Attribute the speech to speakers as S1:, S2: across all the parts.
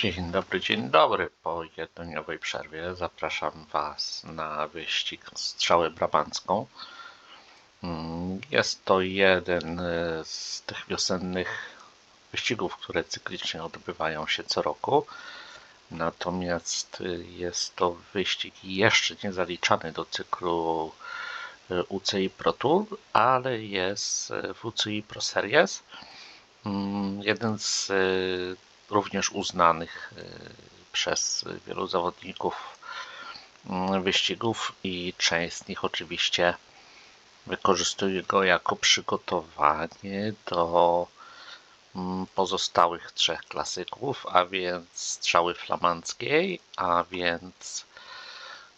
S1: Dzień dobry, dzień dobry. Po jednodniowej przerwie zapraszam Was na wyścig strzałę brabancką. Mm, Jest to jeden e, z tych wiosennych wyścigów, które cyklicznie odbywają się co roku. Natomiast e, jest to wyścig jeszcze nie zaliczany do cyklu e, UCI Pro Tour, ale jest w UCI Pro Series. Mm, Jeden z również uznanych e, przez wielu zawodników mm, wyścigów i część z nich oczywiście wykorzystuje go jako przygotowanie do mm, pozostałych trzech klasyków, a więc strzały flamandzkiej, a więc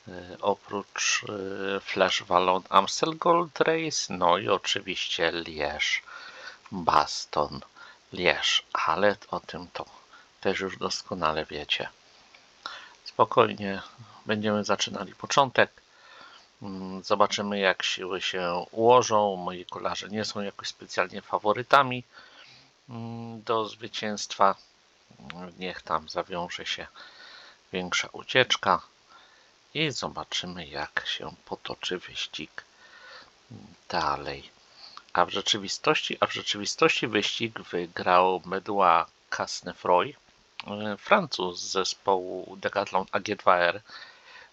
S1: e, oprócz e, Flash Wallon Amstel Gold Race, no i oczywiście Lierz Baston. Lierz, ale o tym to też już doskonale wiecie. Spokojnie będziemy zaczynali początek. Mm, Zobaczymy, jak siły się ułożą. Moi kolarze nie są jakoś specjalnie faworytami mm, do zwycięstwa. Niech tam zawiąże się większa ucieczka i zobaczymy, jak się potoczy wyścig dalej. A w rzeczywistości, a w rzeczywistości wyścig wygrał Medua Casnefroy, e, Francuz z zespołu Decathlon AG2R.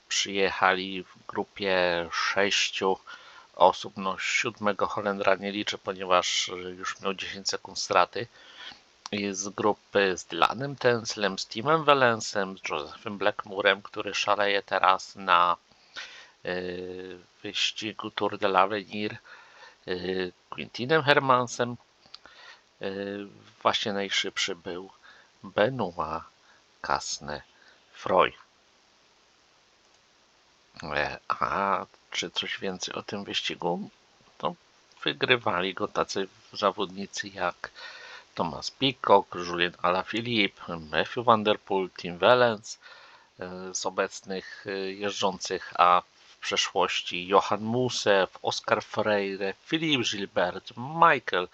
S1: Przyjechali w grupie sześciu osób. No, siódmego Holendra nie liczę, ponieważ już miał 10 sekund straty. Z grupy z Dylanem Tenslem, z Timem Wellensem, z Josephem Blackmurem, który szaleje teraz na y, wyścigu Tour de l'Avenir, y, Quintinem Hermansem. Y, właśnie najszybszy był Benoit Casne. E, A czy coś więcej o tym wyścigu? To wygrywali go tacy zawodnicy jak Thomas Peacock, Julien Alaphilippe, Matthew Van Der Poel, Tim Wellens e, z obecnych e, jeżdżących, a w przeszłości Johan Musew, Oskar Freire, Philippe Gilbert, Michael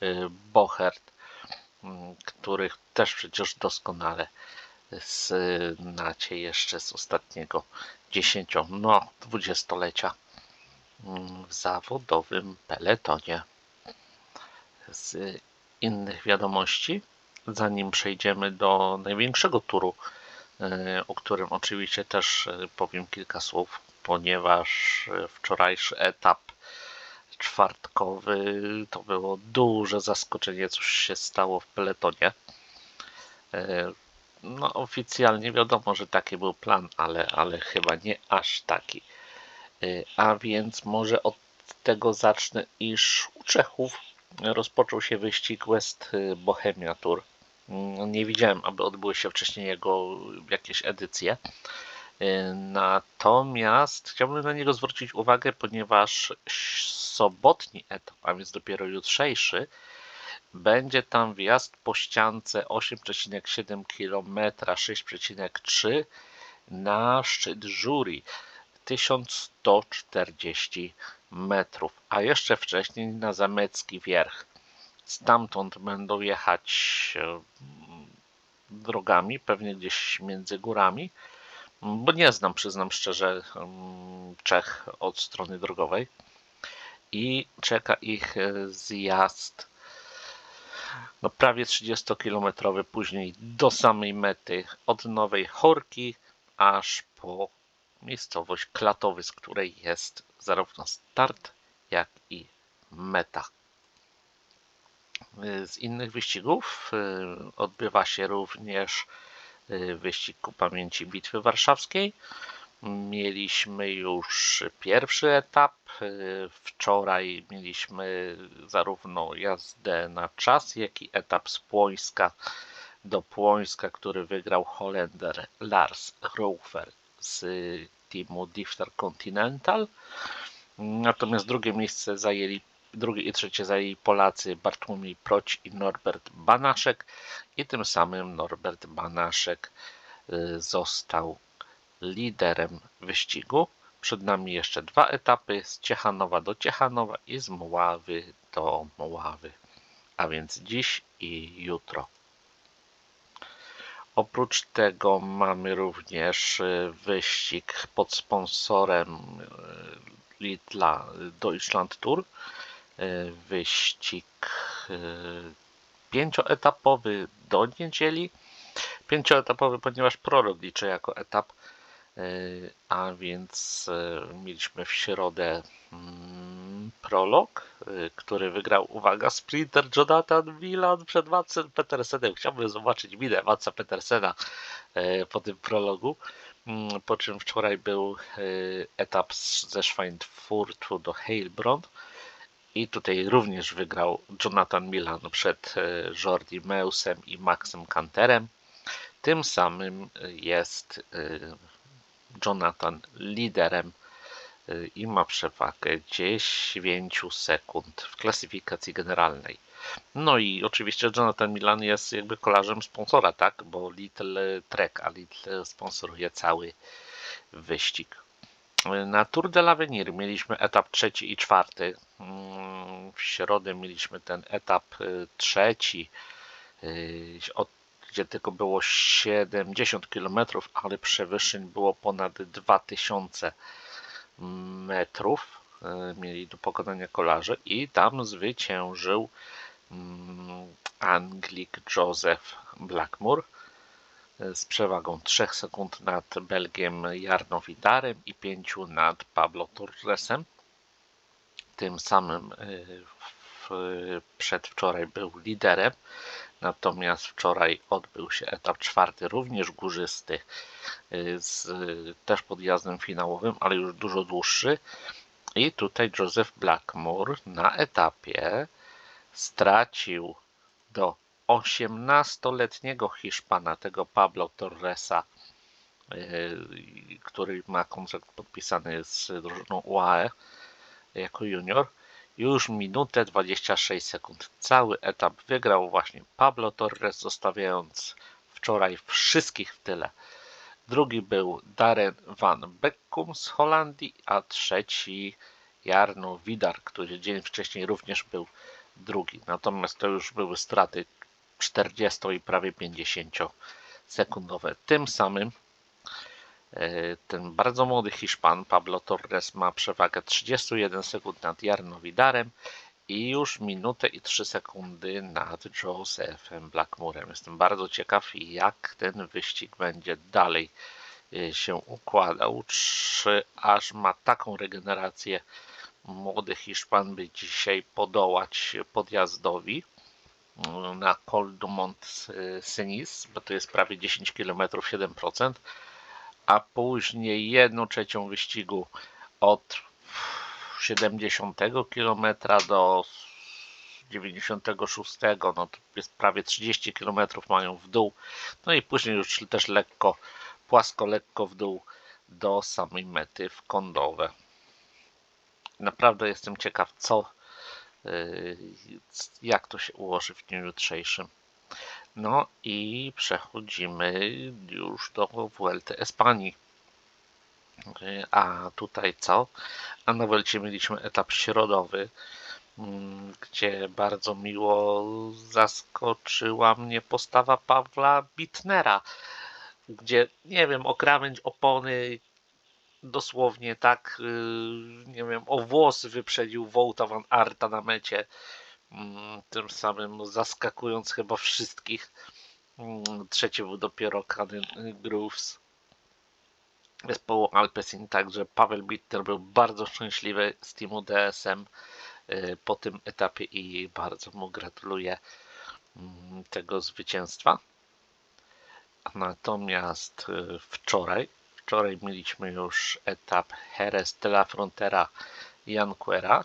S1: e, Bochert, których też przecież doskonale znacie jeszcze z ostatniego dziesięcio, no dwudziestolecia mm, w zawodowym peletonie. Z innych wiadomości, zanim przejdziemy do największego turu, e, o którym oczywiście też e, powiem kilka słów, ponieważ e, wczorajszy etap czwartkowy to było duże zaskoczenie, cóż się stało w peletonie. No, oficjalnie wiadomo, że taki był plan, ale, ale chyba nie aż taki. A więc może od tego zacznę, iż u Czechów rozpoczął się wyścig West Bohemia Tour. Mm, Nie widziałem, aby odbyły się wcześniej jego jakieś edycje. Natomiast chciałbym na niego zwrócić uwagę, ponieważ sobotni etap, a więc dopiero jutrzejszy, będzie tam wjazd po ściance 8,7 km, 6,3 na szczyt jury 1140 metrów, a jeszcze wcześniej na Zamecki Wierch. Stamtąd będą jechać e, drogami, pewnie gdzieś między górami, bo nie znam, przyznam szczerze, Czech od strony drogowej. I czeka ich e, zjazd no prawie 30-kilometrowy później do samej mety od Nowej Chorki aż po miejscowość Klatowy, z której jest zarówno start, jak i meta. Z innych wyścigów y, odbywa się również wyścig ku pamięci Bitwy Warszawskiej. Mieliśmy już pierwszy etap. y, Wczoraj mieliśmy zarówno jazdę na czas, jak i etap z Płońska do Płońska, który wygrał Holender Lars Rofer z teamu Difter Continental. Natomiast drugie miejsce zajęli, drugie i trzecie zajęli Polacy Bartłomiej Proć i Norbert Banaszek i tym samym Norbert Banaszek y, został liderem wyścigu. Przed nami jeszcze dwa etapy z Ciechanowa do Ciechanowa i z Moławy do Moławy, a więc dziś i jutro. Oprócz tego mamy również y, wyścig pod sponsorem y, Lidla Deutschland Tour. Y, wyścig pięcioetapowy do niedzieli. Pięcioetapowy, ponieważ prolog liczę jako etap, a więc mieliśmy w środę mm, prolog, który wygrał, uwaga, sprinter Jonathan Milan przed Madsem Petersenem. Chciałbym zobaczyć minę Madsa Petersena po tym prologu. Mm, po czym wczoraj był etap ze Schweinfurtu do Heilbronn. I tutaj również wygrał Jonathan Milan przed Jordi Meusem i Maxem Kanterem. Tym samym jest Jonathan liderem i ma przewagę 10 sekund w klasyfikacji generalnej. No i oczywiście Jonathan Milan jest jakby kolarzem sponsora, tak? Bo Little Trek, a Little sponsoruje cały wyścig. Na Tour de l'Avenir mieliśmy etap trzeci i czwarty. Mm, w środę mieliśmy ten etap y, trzeci y, gdzie tylko było 70 km, ale przewyższeń było ponad 2000 metrów. E, mieli do pokonania kolarze i tam zwyciężył mm, Anglik Joseph Blackmore z przewagą 3 sekund nad Belgiem Jarno Widarem i 5 nad Pablo Torresem. Tym samym e, przedwczoraj był liderem. Natomiast wczoraj odbył się etap czwarty, również górzysty, y, z też podjazdem finałowym, ale już dużo dłuższy. I tutaj Joseph Blackmore na etapie stracił do 18-letniego Hiszpana, tego Pablo Torresa, y, który ma kontrakt podpisany z drużyną UAE jako junior już minutę 26 sekund. Cały etap wygrał właśnie Pablo Torres, zostawiając wczoraj wszystkich w tyle. Drugi był Darren van Beckum z Holandii, a trzeci Jarno Widar, który dzień wcześniej również był drugi. Natomiast to już były straty 40 i prawie 50 sekundowe. Tym samym E, ten bardzo młody Hiszpan Pablo Torres ma przewagę 31 sekund nad Jarno Widarem i już minutę i 3 sekundy nad Josephem Blackmurem. Jestem bardzo ciekaw, jak ten wyścig będzie dalej e, się układał. Czy aż ma taką regenerację młody Hiszpan, by dzisiaj podołać podjazdowi na Col du Mont Cenis, bo to jest prawie 10 km 7% a później jedną trzecią wyścigu od 70 km do 96, no to jest prawie 30 km mają w dół, no i później już też lekko, płasko, lekko w dół do samej mety w Kondowe. Naprawdę jestem ciekaw, co, jak to się ułoży w dniu jutrzejszym. No i przechodzimy już do Vuelty Espanii. A tutaj co? A na Vuelcie mieliśmy etap środowy, mm, gdzie bardzo miło zaskoczyła mnie postawa Pawła Bitnera, gdzie, nie wiem, o krawędź opony dosłownie tak, y, nie wiem, o włos wyprzedził Wołta van Arta na mecie. Mm, tym samym zaskakując chyba wszystkich. Mm, trzeci był dopiero Caden Grooves zespołu Alpecin, także Paweł Bitter był bardzo szczęśliwy z teamu DSM y, po tym etapie i bardzo mu gratuluję mm, tego zwycięstwa. Natomiast y, wczoraj, wczoraj mieliśmy już etap Jerez de la Frontera Janquera,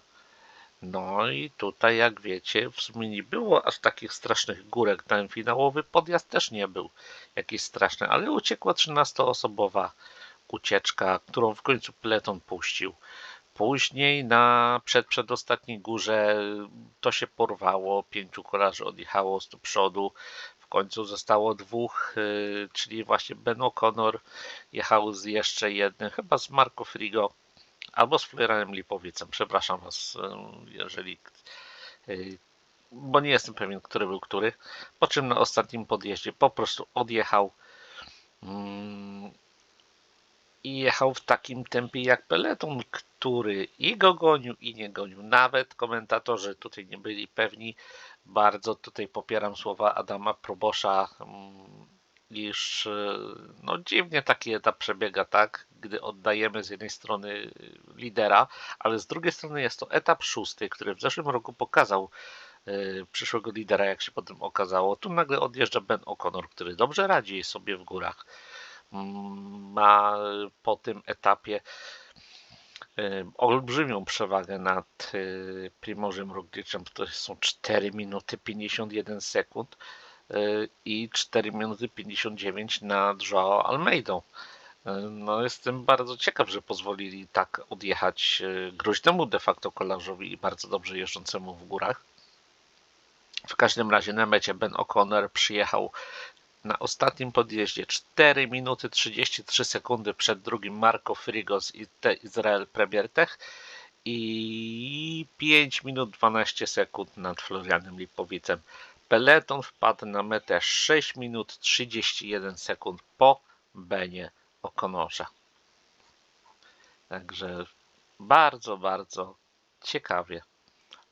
S1: no i tutaj, jak wiecie, w sumie nie było aż takich strasznych górek. Ten finałowy podjazd też nie był jakiś straszny, ale uciekła 13-osobowa ucieczka, którą w końcu peleton puścił. Później na przed, przedostatniej górze to się porwało, pięciu kolarzy odjechało z przodu. W końcu zostało dwóch, y, czyli właśnie Ben O'Connor jechał z jeszcze jednym, chyba z Marco Frigo albo z Florianem Lipowicem. Przepraszam Was, jeżeli. E, bo nie jestem pewien, który był który. Po czym na ostatnim podjeździe po prostu odjechał Mm, I jechał w takim tempie jak peleton, który i go gonił, i nie gonił. Nawet komentatorzy tutaj nie byli pewni. Bardzo tutaj popieram słowa Adama Probosza, mm, iż e, no dziwnie taki etap przebiega, tak? Gdy oddajemy z jednej strony lidera, ale z drugiej strony jest to etap szósty, który w zeszłym roku pokazał e, przyszłego lidera, jak się potem okazało. Tu nagle odjeżdża Ben O'Connor, który dobrze radzi sobie w górach. Mm, Ma po tym etapie olbrzymią przewagę nad e, Primożem Roglicem, to są 4 minuty 51 sekund e, i 4 minuty 59 nad Joao Almeidą. No jestem bardzo ciekaw, że pozwolili tak odjechać groźnemu de facto kolarzowi i bardzo dobrze jeżdżącemu w górach. W każdym razie na mecie Ben O'Connor przyjechał na ostatnim podjeździe 4 minuty 33 sekundy przed drugim Marco Frigos i Te Izrael Premier Tech i 5 minut 12 sekund nad Florianem Lipowicem. Peleton wpadł na metę 6 minut 31 sekund po Benie O'Connorze. Także bardzo, bardzo ciekawie.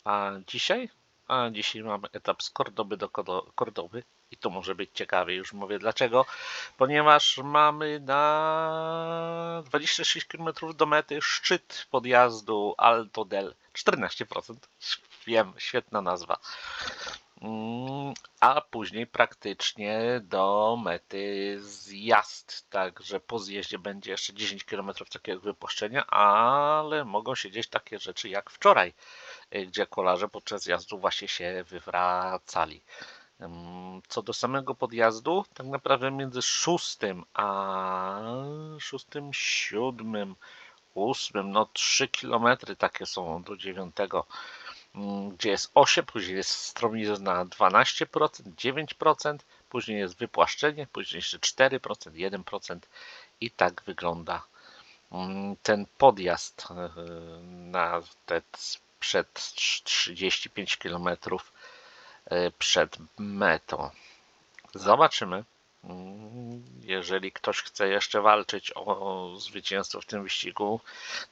S1: A dzisiaj? A dzisiaj mamy etap z Kordoby do Kordoby i to może być ciekawe. Już mówię dlaczego. Ponieważ mamy na 26 km do mety szczyt podjazdu Alto del 14%. Wiem, świetna nazwa. Mm, a później praktycznie do mety zjazd. Także po zjeździe będzie jeszcze 10 km takiego wypuszczenia, ale mogą się dzieć takie rzeczy jak wczoraj, gdzie kolarze podczas jazdu właśnie się wywracali. Co do samego podjazdu, tak naprawdę między szóstym a szóstym, siódmym, ósmym, no 3 km takie są do dziewiątego, mm, gdzie jest 8, później jest stromizna 12%, 9%, później jest wypłaszczenie, później jeszcze 4%, 1% i tak wygląda mm, ten podjazd e, na te przed 35 kilometrów E, przed metą. Zobaczymy. Mm, jeżeli ktoś chce jeszcze walczyć o zwycięstwo w tym wyścigu,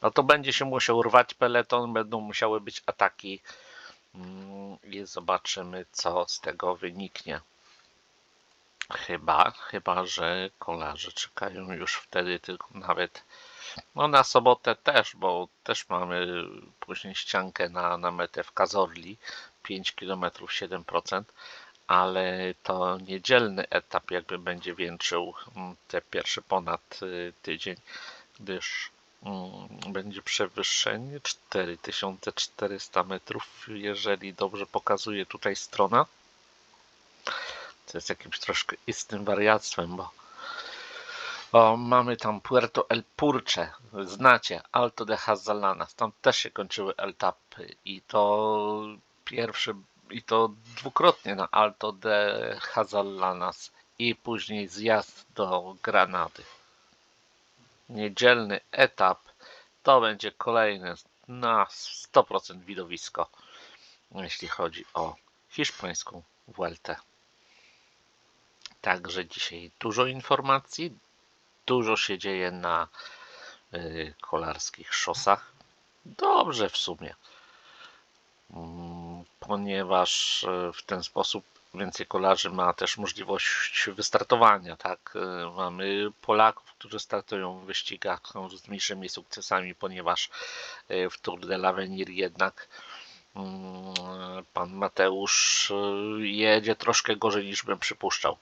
S1: no to będzie się musiał rwać peleton, będą musiały być ataki mm, i zobaczymy, co z tego wyniknie. Chyba, chyba, że kolarze czekają już wtedy tylko nawet no na sobotę też, bo też mamy później ściankę na, na metę w Kazorli 5 km 7%, ale to niedzielny etap jakby będzie wieńczył mm, te pierwsze ponad y, tydzień, gdyż mm, będzie przewyższenie 4400 metrów, jeżeli dobrze pokazuje tutaj strona. To jest jakimś troszkę istnym wariactwem, bo o, mamy tam Puerto El Purche, znacie, Alto de Hazalanas, tam też się kończyły etapy i to pierwszy i to dwukrotnie na Alto de Hazallanas i później zjazd do Granady. Niedzielny etap to będzie kolejne na 100% widowisko, jeśli chodzi o hiszpańską Vueltę. Także dzisiaj dużo informacji, dużo się dzieje na y, kolarskich szosach. Dobrze w sumie. Mm, ponieważ e, w ten sposób więcej kolarzy ma też możliwość wystartowania, tak? E, mamy Polaków, którzy startują w wyścigach z mniejszymi sukcesami, ponieważ w Tour de l'Avenir jednak mm, pan Mateusz jedzie troszkę gorzej niż bym przypuszczał.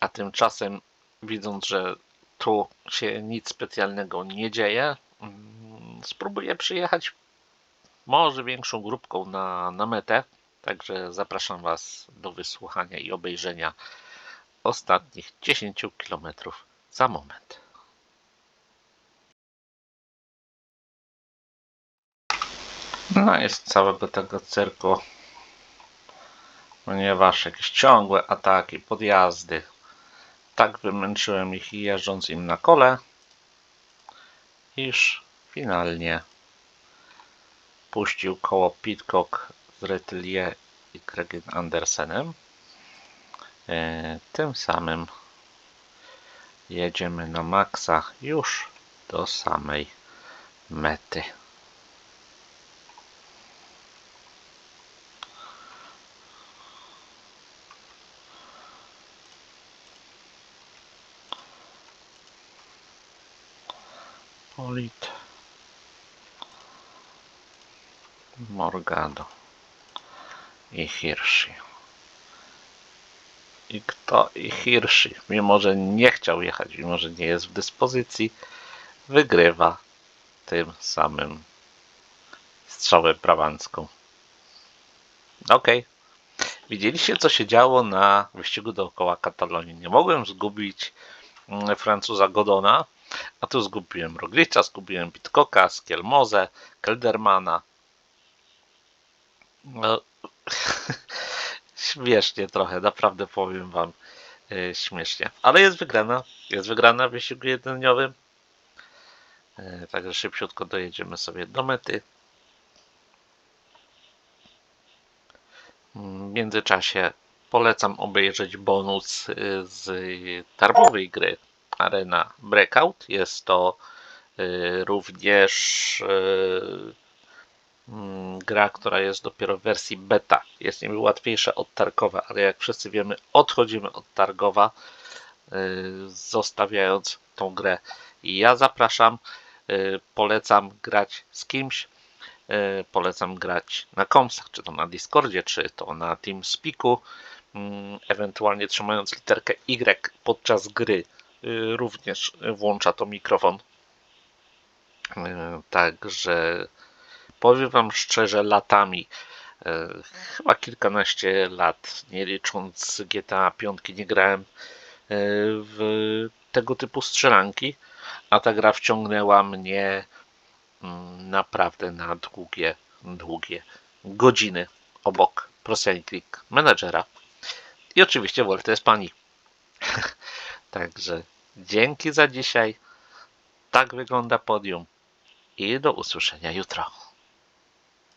S1: A tymczasem widząc, że tu się nic specjalnego nie dzieje, mm, spróbuję przyjechać może większą grupką na, na metę. Także zapraszam Was do wysłuchania i obejrzenia ostatnich 10 km za moment. No jest całego tego cyrku, ponieważ jakieś ciągłe ataki, podjazdy. Tak wymęczyłem ich jeżdżąc im na kole, iż finalnie puścił koło Pitcock z Retelier i Craig Andersenem. E, tym samym jedziemy na maksa już do samej mety. Polit. Morgado i Hirschi. I kto i Hirschi, mimo że nie chciał jechać, mimo że nie jest w dyspozycji, wygrywa tym samym strzałę brabancką. Okej. Widzieliście, co się działo na wyścigu dookoła Katalonii. Nie mogłem zgubić mm, Francuza Godona, a tu zgubiłem Roglicia, zgubiłem Pitcocka, Skielmozę, Keldermana. No, śmiesznie trochę, naprawdę powiem wam e, śmiesznie. Ale jest wygrana, jest wygrana w wyścigu jednodniowym. E, Także szybciutko dojedziemy sobie do mety. W międzyczasie polecam obejrzeć bonus y, z darmowej gry Arena Breakout. Jest to y, również y, mm, gra, która jest dopiero w wersji beta. Jest niby łatwiejsza od Targowa, ale jak wszyscy wiemy, odchodzimy od Targowa, zostawiając tą grę. Ja zapraszam, polecam grać z kimś, polecam grać na komsach, czy to na Discordzie, czy to na TeamSpeaku, mm, ewentualnie trzymając literkę Y podczas gry y, również włącza to mikrofon. E, także powiem Wam szczerze, latami, e, chyba kilkanaście lat, nie licząc GTA 5, nie grałem w tego typu strzelanki, a ta gra wciągnęła mnie Mm, naprawdę na długie, długie godziny obok Procycling Managera i oczywiście jest pani. Także dzięki za dzisiaj. Tak wygląda podium i do usłyszenia jutro.